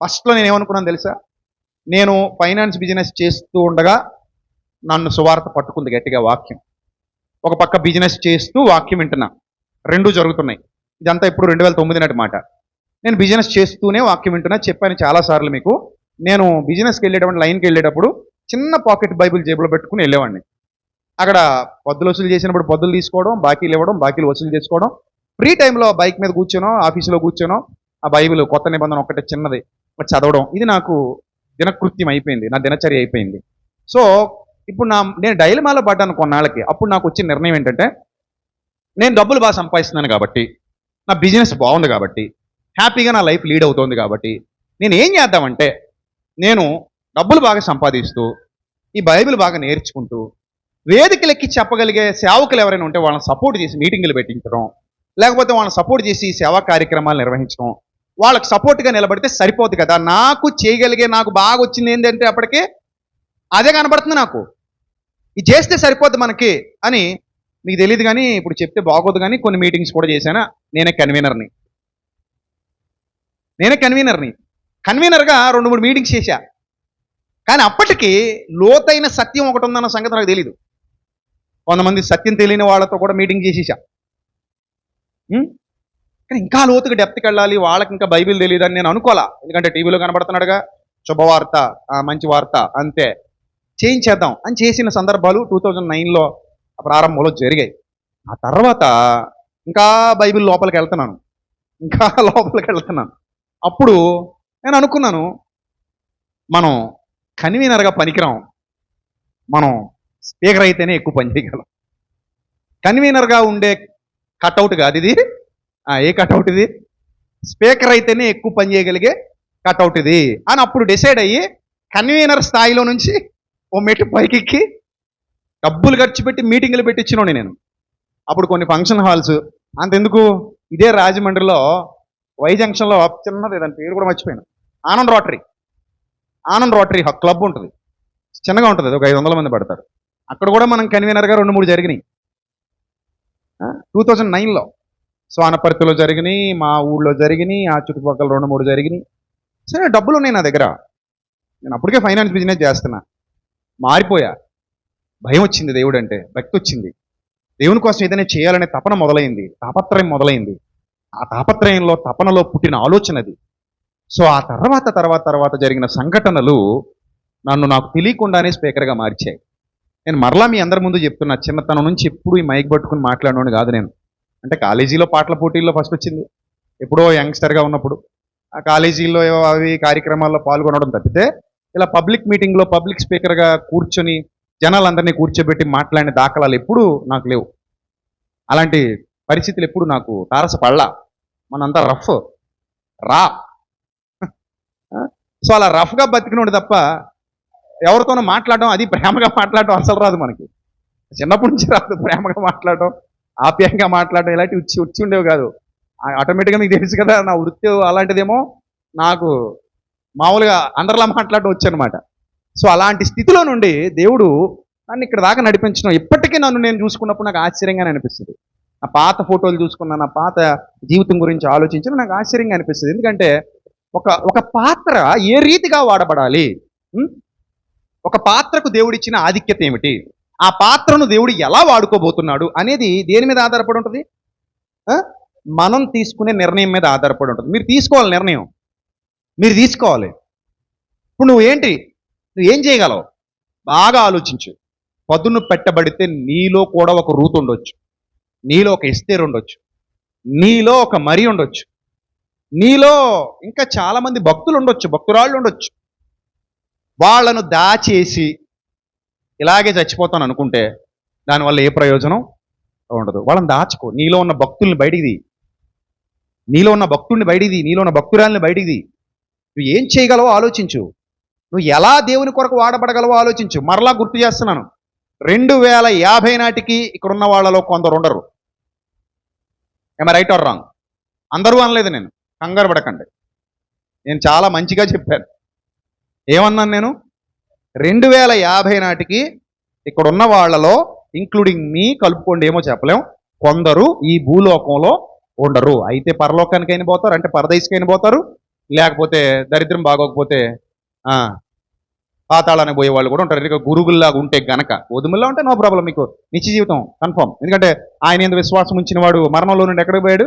ఫస్ట్లో నేను ఏమనుకున్నాను తెలుసా? నేను ఫైనాన్స్ బిజినెస్ చేస్తూ ఉండగా నన్ను సువార్త పట్టుకుంది గట్టిగా వాక్యం. ఒక పక్క బిజినెస్ చేస్తూ వాక్యం వింటున్నా. రెండు జరుగుతున్నాయి. ఇదంతా ఇప్పుడు రెండు వేల తొమ్మిది నాటి మాట. నేను బిజినెస్ చేస్తూనే వాక్యం వింటున్నా. చెప్పాను చాలాసార్లు మీకు. నేను బిజినెస్కి వెళ్ళేటప్పుడు లైన్కి వెళ్ళేటప్పుడు చిన్న పాకెట్ బైబిల్ జేబులో పెట్టుకుని వెళ్ళేవాడిని. అక్కడ పద్దులు వసూలు చేసినప్పుడు పద్దులు తీసుకోవడం బాకీలు ఇవ్వడం బాకీలు వసూలు చేసుకోవడం. ఫ్రీ టైంలో బైక్ మీద కూర్చోనో ఆఫీసులో కూర్చోనో ఆ బైబిల్ కొత్త నిబంధన ఒకటి చిన్నది. మరి చదవడం. ఇది నాకు దినకృత్యం అయిపోయింది. నా దినచర్య అయిపోయింది. సో ఇప్పుడు నా నేను డైలమాలో పడ్డాను కొన్నాళ్ళకి. అప్పుడు నాకు వచ్చిన నిర్ణయం ఏంటంటే నేను డబ్బులు బాగా సంపాదిస్తున్నాను కాబట్టి నా బిజినెస్ బాగుంది కాబట్టి హ్యాపీగా నా లైఫ్ లీడ్ అవుతోంది కాబట్టి నేను ఏం చేద్దామంటే నేను డబ్బులు బాగా సంపాదిస్తూ ఈ బైబిల్ బాగా నేర్చుకుంటూ వేదికలెక్కి చెప్పగలిగే సేవకులు ఎవరైనా ఉంటే వాళ్ళని సపోర్ట్ చేసి మీటింగులు పెట్టించడం లేకపోతే వాళ్ళని సపోర్ట్ చేసి సేవా కార్యక్రమాలు నిర్వహించడం వాళ్ళకి సపోర్ట్గా నిలబడితే సరిపోదు కదా. నాకు చేయగలిగే నాకు బాగా వచ్చింది ఏంటంటే అప్పటికే అదే కనబడుతుంది నాకు. ఇది చేస్తే సరిపోద్ది మనకి అని మీకు తెలియదు కానీ ఇప్పుడు చెప్తే బాగోదు కానీ కొన్ని మీటింగ్స్ కూడా చేశాను? నేనే కన్వీనర్ని నేనే కన్వీనర్ని కన్వీనర్గా రెండు మూడు మీటింగ్స్ చేశా. కానీ అప్పటికి లోతైన సత్యం ఒకటి ఉందన్న సంగతి నాకు తెలియదు కొంతమంది సత్యం తెలియని వాళ్ళతో కూడా మీటింగ్ చేసేసా. కానీ ఇంకా లోతుగా డెప్త్కి వెళ్ళాలి. వాళ్ళకి ఇంకా బైబిల్ తెలియదు అని నేను అనుకోవాలా ఎందుకంటే టీవీలో కనబడుతున్నాడుగా. శుభవార్త మంచి వార్త అంతే. చేయించేద్దాం అని చేసిన సందర్భాలు టూ థౌజండ్ నైన్లో ప్రారంభంలో జరిగాయి. ఆ తర్వాత ఇంకా బైబిల్ లోపలికి వెళ్తున్నాను. ఇంకా లోపలికి వెళ్తున్నాను. అప్పుడు నేను అనుకున్నాను మనం కన్వీనర్గా పనికిరాం. మనం స్పీకర్ అయితేనే ఎక్కువ పని చేయగలం. కన్వీనర్గా ఉండే కట్అవుట్ కాదు ఇది? ఏ కట్అవుట్ ఇది? స్పీకర్ అయితేనే ఎక్కువ పని చేయగలిగే కట్అవుట్ ఇది. అని అప్పుడు డిసైడ్ అయ్యి కన్వీనర్ స్థాయిలో నుంచి ఓ మెట్టు పైకెక్కి డబ్బులు ఖర్చు పెట్టి మీటింగ్లు పెట్టించినోని నేను. అప్పుడు కొన్ని ఫంక్షన్ హాల్స్ అంతెందుకు? ఇదే రాజమండ్రిలో వై జంక్షన్లో చిన్నది దాని పేరు కూడా మర్చిపోయాను. Anand rotary Anand rotary club ఉంటుంది. చిన్నగా ఉంటుంది ఒక ఐదు వందల మంది పడతారు. అక్కడ కూడా మనం కన్వీనర్గా రెండు మూడు జరిగినాయి. టూ థౌజండ్ నైన్లో స్వానపర్తిలో జరిగినాయి మా ఊళ్ళో జరిగినాయి ఆ చుట్టుపక్కల రెండు మూడు జరిగినాయి. సరే డబ్బులు ఉన్నాయి నా దగ్గర. నేను అప్పటికే ఫైనాన్స్ బిజినెస్ చేస్తున్నా. మారిపోయా. భయం వచ్చింది దేవుడు అంటే భక్తి వచ్చింది. దేవుని కోసం ఏదైనా చేయాలనే తపన మొదలైంది. తాపత్రయం మొదలైంది. ఆ తాపత్రయంలో తపనలో పుట్టిన ఆలోచన అది. సో ఆ తర్వాత తర్వాత తర్వాత జరిగిన సంఘటనలు నన్ను నాకు తెలియకుండానే స్పీకర్గా మార్చాయి. నేను మరలా మీ అందరి ముందు చెప్తున్నా చిన్నతనం నుంచి ఎప్పుడు ఈ మైక్ పట్టుకుని మాట్లాడినోడు కాదు నేను. అంటే కాలేజీలో పాటల పోటీల్లో ఫస్ట్ వచ్చింది. ఎప్పుడో యంగ్స్టర్గా ఉన్నప్పుడు. ఆ కాలేజీలో ఏవో అవి కార్యక్రమాల్లో పాల్గొనడం తప్పితే ఇలా పబ్లిక్ మీటింగ్లో పబ్లిక్ స్పీకర్గా కూర్చొని జనాలందరినీ కూర్చోబెట్టి మాట్లాడిన దాఖలాలు ఎప్పుడూ నాకు లేవు. అలాంటి పరిస్థితులు ఎప్పుడు నాకు తారసపడలా. మనంతా రఫ్ రా. సో అలా రఫ్గా బతికినోడు తప్ప ఎవరితోనో మాట్లాడడం అది ప్రేమగా మాట్లాడడం అసలు రాదు మనకి. చిన్నప్పటి నుంచి రాదు ప్రేమగా మాట్లాడడం. ఆప్యాయంగా మాట్లాడడం ఇలాంటి వచ్చి వచ్చి ఉండేవి కాదు. ఆటోమేటిక్గా మీకు తెలుసు కదా నా వృత్తి అలాంటిదేమో నాకు మామూలుగా అందరిలా మాట్లాడడం వచ్చనమాట సో అలాంటి స్థితిలో నుండి దేవుడు నన్ను ఇక్కడ దాకా నడిపించడం ఇప్పటికీ నన్ను నేను చూసుకున్నప్పుడు నాకు ఆశ్చర్యంగానే అనిపిస్తుంది. నా పాత ఫోటోలు చూసుకున్న నా పాత జీవితం గురించి ఆలోచించిన నాకు ఆశ్చర్యంగా అనిపిస్తుంది. ఎందుకంటే ఒక ఒక పాత్ర ఏ రీతిగా వాడబడాలి? ఒక పాత్రకు దేవుడిచ్చిన ఆధిక్యత ఏమిటి? ఆ పాత్రను దేవుడు ఎలా వాడుకోబోతున్నాడు అనేది దేని మీద ఆధారపడి ఉంటుంది? మనం తీసుకునే నిర్ణయం మీద ఆధారపడి ఉంటుంది. మీరు తీసుకోవాలి నిర్ణయం. మీరు తీసుకోవాలి. ఇప్పుడు నువ్వు ఏంటి? నువ్వు ఏం చేయగలవు? బాగా ఆలోచించు. పదును పెట్టబడితే నీలో కూడా ఒక రూత్ ఉండొచ్చు. నీలో ఒక ఇస్తేరు ఉండొచ్చు. నీలో ఒక మరి ఉండొచ్చు. నీలో ఇంకా చాలామంది భక్తులు ఉండొచ్చు భక్తురాళ్ళు ఉండొచ్చు. వాళ్ళను దాచేసి ఇలాగే చచ్చిపోతాను అనుకుంటే దానివల్ల ఏ ప్రయోజనం ఉండదు. వాళ్ళని దాచుకో. నీలో ఉన్న భక్తుల్ని బయటిది నీలో ఉన్న భక్తుల్ని బయటిది నీలో ఉన్న భక్తురాల్ని బయటిది నువ్వు ఏం చేయగలవో ఆలోచించు. నువ్వు ఎలా దేవుని కొరకు వాడబడగలవో ఆలోచించు. మరలా గుర్తు చేస్తున్నాను. రెండు వేల యాభై నాటికి ఇక్కడ ఉన్న వాళ్ళలో కొందరు ఉండరు. ఏమ రైట్ ఆర్ రాంగ్ అందరూ అనలేదు నేను. కంగారు పడకండి. నేను చాలా మంచిగా చెప్పాను. ఏమన్నాను నేను? రెండు వేల యాభై నాటికి ఇక్కడ ఉన్న వాళ్ళలో ఇంక్లూడింగ్ మీ కలుపుకోండి ఏమో చెప్పలేం. కొందరు ఈ భూలోకంలో ఉండరు. అయితే పరలోకానికైనా పోతారు అంటే పరదేశకైనా పోతారు. లేకపోతే దరిద్రం బాగోకపోతే పాతాళానికి పోయే వాళ్ళు కూడా ఉంటారు. ఇక గురుగుల్లాగా ఉంటే గనక. వదుముల్లా ఉంటే నో ప్రాబ్లం మీకు నిత్య జీవితం కన్ఫర్మ్ ఎందుకంటే ఆయన ఎందుకు విశ్వాసం ఉంచిన వాడు మరణంలో నుండి ఎక్కడికి పోయాడు?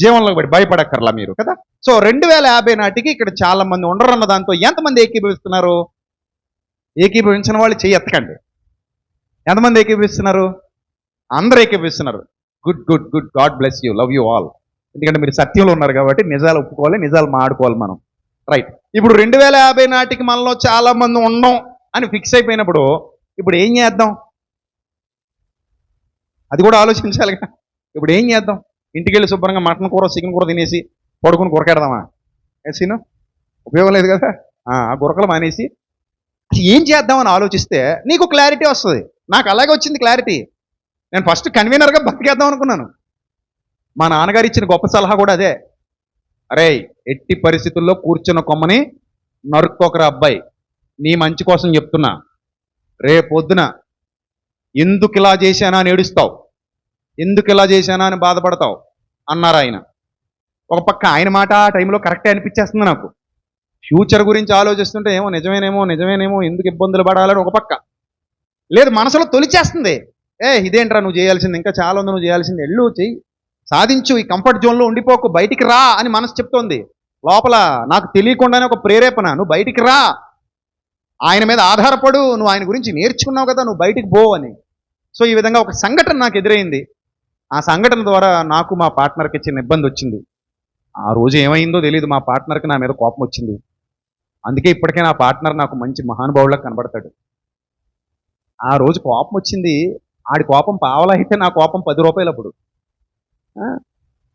జీవనంలో పోయాడు. భయపడక్కర్లా మీరు కదా? సో రెండు వేల యాభై నాటికి ఇక్కడ చాలా మంది ఉండరు అన్న దాంతో ఎంతమంది ఏకీభవిస్తున్నారు? ఏకీభవించిన వాళ్ళు చెయ్యి ఎత్తకండి. ఎంతమంది ఏకీభవిస్తున్నారు? అందరూ ఏకీభవిస్తున్నారు. Good good good God bless you love you all ఎందుకంటే మీరు సత్యంలో ఉన్నారు కాబట్టి నిజాలు ఒప్పుకోవాలి నిజాలు మాడుకోవాలి మనం. రైట్ ఇప్పుడు రెండు వేల యాభై నాటికి మనలో చాలా మంది ఉండం అని ఫిక్స్ అయిపోయినప్పుడు ఇప్పుడు ఏం చేద్దాం? అది కూడా ఆలోచించాలిగా ఇప్పుడు ఏం చేద్దాం? ఇంటికి వెళ్ళి శుభ్రంగా మటన్ కూర చికెన్ కూర తినేసి పడుకుని గురకెడదామా ఏ సీను ఉపయోగం లేదు కదా. ఆ గురకలు మానేసి ఏం చేద్దామని ఆలోచిస్తే నీకు క్లారిటీ వస్తుంది. నాకు అలాగే వచ్చింది క్లారిటీ నేను ఫస్ట్ కన్వీనర్గా బతికేద్దాం అనుకున్నాను. మా నాన్నగారు ఇచ్చిన గొప్ప సలహా కూడా అదే. అరే ఎట్టి పరిస్థితుల్లో కూర్చున్న కొమ్మని నరుక్కోకరా అబ్బాయి. నీ మంచి కోసం చెప్తున్నా. రేపొద్దున ఎందుకు ఇలా చేశానా అని ఏడుస్తావు? ఎందుకు ఇలా చేశానా అని బాధపడతావు? అన్నారు ఆయన. ఒక పక్క ఆయన మాట ఆ టైంలో కరెక్టే అనిపించేస్తుంది నాకు. ఫ్యూచర్ గురించి ఆలోచిస్తుంటే ఏమో నిజమేనేమో నిజమేనేమో ఎందుకు ఇబ్బందులు పడాలని ఒక పక్క. లేదు మనసులో తొలిచేస్తుంది. ఏ ఇదేంట్రా నువ్వు చేయాల్సింది? ఇంకా చాలా ఉంది నువ్వు చేయాల్సింది. ఎల్లు చెయ్యి. సాధించు ఈ కంఫర్ట్ జోన్లో ఉండిపోకు బయటికి రా అని మనసు చెప్తోంది. లోపల నాకు తెలియకుండానే ఒక ప్రేరేపణ నువ్వు బయటికి రా. ఆయన మీద ఆధారపడు నువ్వు ఆయన గురించి నేర్చుకున్నావు కదా నువ్వు బయటికి పో అని. సో ఈ విధంగా ఒక సంఘటన నాకు ఎదురైంది. ఆ సంఘటన ద్వారా నాకు మా పార్ట్నర్కి చిన్న ఇబ్బంది వచ్చింది. ఆ రోజు ఏమైందో తెలియదు మా పార్ట్నర్కి నా మీద కోపం వచ్చింది. అందుకే ఇప్పటికే నా పార్ట్నర్ నాకు మంచి మహానుభావులా కనబడతాడు. ఆ రోజు కోపం వచ్చింది. ఆడి కోపం పావలా అయితే నా కోపం పది రూపాయలు అప్పుడు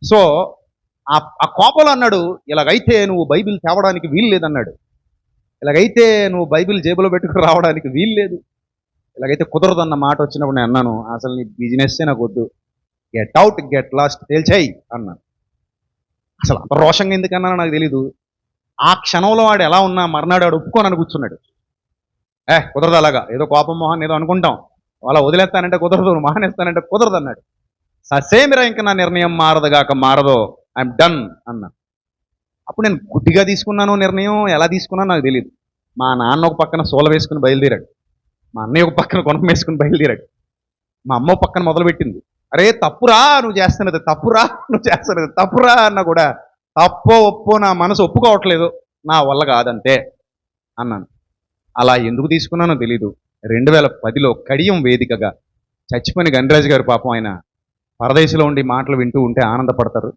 సో ఆ ఆ కోపంలో అన్నాడు ఇలాగైతే నువ్వు బైబిల్ తేవడానికి వీలు లేదన్నాడు. ఇలాగైతే నువ్వు బైబిల్ జేబులో పెట్టుకుని రావడానికి వీలు లేదు. ఇలాగైతే కుదరదన్న మాట వచ్చినప్పుడు నేను అన్నాను అసలు నీ బిజినెస్సే నాకు వద్దు. గెట్ అవుట్ గెట్ లాస్ట్ తేల్చేయి అన్నాను. అసలు అంత రోషంగా ఎందుకన్నానో నాకు తెలీదు. ఆ క్షణంలో వాడు ఎలా ఉన్నా మర్నాడు వాడు ఒప్పుకోనని కూర్చున్నాడు. ఏ కుదరదు అలాగా. ఏదో కోపం మొహాన్ని ఏదో అనుకుంటాం. అలా వదిలేస్తానంటే కుదరదు మానేస్తానంటే కుదరదు అన్నాడు. ససేమిరా ఇంకా నా నిర్ణయం మారదుగాక మారదో. ఐఎమ్ డన్ అన్నా. అప్పుడు నేను గుడ్డిగా తీసుకున్నాను నిర్ణయం ఎలా తీసుకున్నానో నాకు తెలియదు మా నాన్న ఒక పక్కన సోల వేసుకుని బయలుదేరాడు. మా అన్నయ్య ఒక పక్కన కొనపం వేసుకుని బయలుదేరాడు. మా అమ్మ పక్కన మొదలుపెట్టింది. అరే తప్పురా నువ్వు చేస్తున్నది తప్పురా నువ్వు చేస్తున్నది తప్పురా అన్న కూడా తప్పో ఒప్పో నా మనసు ఒప్పుకోవట్లేదు. నా వల్ల కాదంతే అన్నాను. అలా ఎందుకు తీసుకున్నానో తెలీదు. రెండు వేల పదిలో కడియం వేదికగా చచ్చిపోయిన గణరాజు గారు పాపం ఆయన పరదేశంలో ఉండి మాటలు వింటూ ఉంటే ఆనందపడతారు.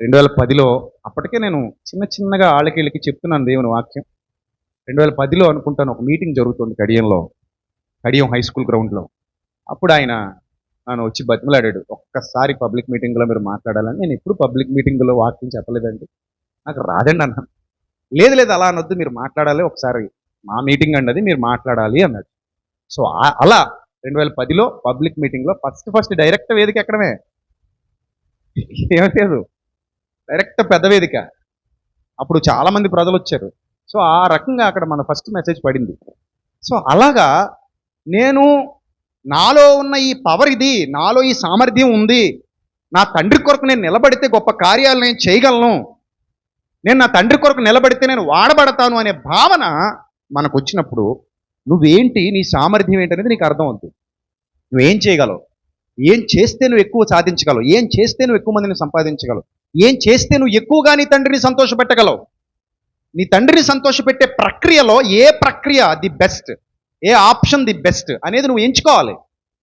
రెండు వేల పదిలో అప్పటికే నేను చిన్న చిన్నగా ఆళ్ళకి చెప్తున్నాను దేవుని వాక్యం. రెండు వేల పదిలో అనుకుంటాను ఒక మీటింగ్ జరుగుతుంది కడియంలో కడియం హై స్కూల్ గ్రౌండ్లో. అప్పుడు ఆయన నన్ను వచ్చి బతిమలాడాడు. ఒక్కసారి పబ్లిక్ మీటింగ్లో మీరు మాట్లాడాలని నేను ఎప్పుడు పబ్లిక్ మీటింగ్లో వాక్యం చెప్పలేదండి. నాకు రాదండి అన్నాను లేదు లేదు అలా అనొద్దు మీరు మాట్లాడాలి ఒకసారి మా మీటింగ్ అండి అది మీరు మాట్లాడాలి అన్నాడు. సో అలా రెండు వేల పదిలో పబ్లిక్ మీటింగ్లో ఫస్ట్ ఫస్ట్ డైరెక్ట్ వేదిక ఎక్కడమే? ఏమీ లేదు. డైరెక్ట్ పెద్ద వేదిక. అప్పుడు చాలా మంది ప్రజలు వచ్చారు. సో ఆ రకంగా అక్కడ మన ఫస్ట్ మెసేజ్ పడింది. సో అలాగా నేను నాలో ఉన్న ఈ పవర్ ఇది నాలో ఈ సామర్థ్యం ఉంది. నా తండ్రి కొరకు నేను నిలబడితే గొప్ప కార్యాలు నేను చేయగలను. నేను నా తండ్రి కొరకు నిలబడితే నేను వాడబడతాను అనే భావన మనకు వచ్చినప్పుడు నువ్వేంటి నీ సామర్థ్యం ఏంటనేది నీకు అర్థం అవుతుంది నువ్వేం చేయగలవు? ఏం చేస్తే నువ్వు ఎక్కువ సాధించగలవు? ఏం చేస్తే నువ్వు ఎక్కువ మందిని సంపాదించగలవు? ఏం చేస్తే నువ్వు ఎక్కువగా నీ తండ్రిని సంతోషపెట్టగలవు? నీ తండ్రిని సంతోషపెట్టే ప్రక్రియలో ఏ ప్రక్రియ ది బెస్ట్? ఏ ఆప్షన్ ది బెస్ట్ అనేది నువ్వు ఎంచుకోవాలి.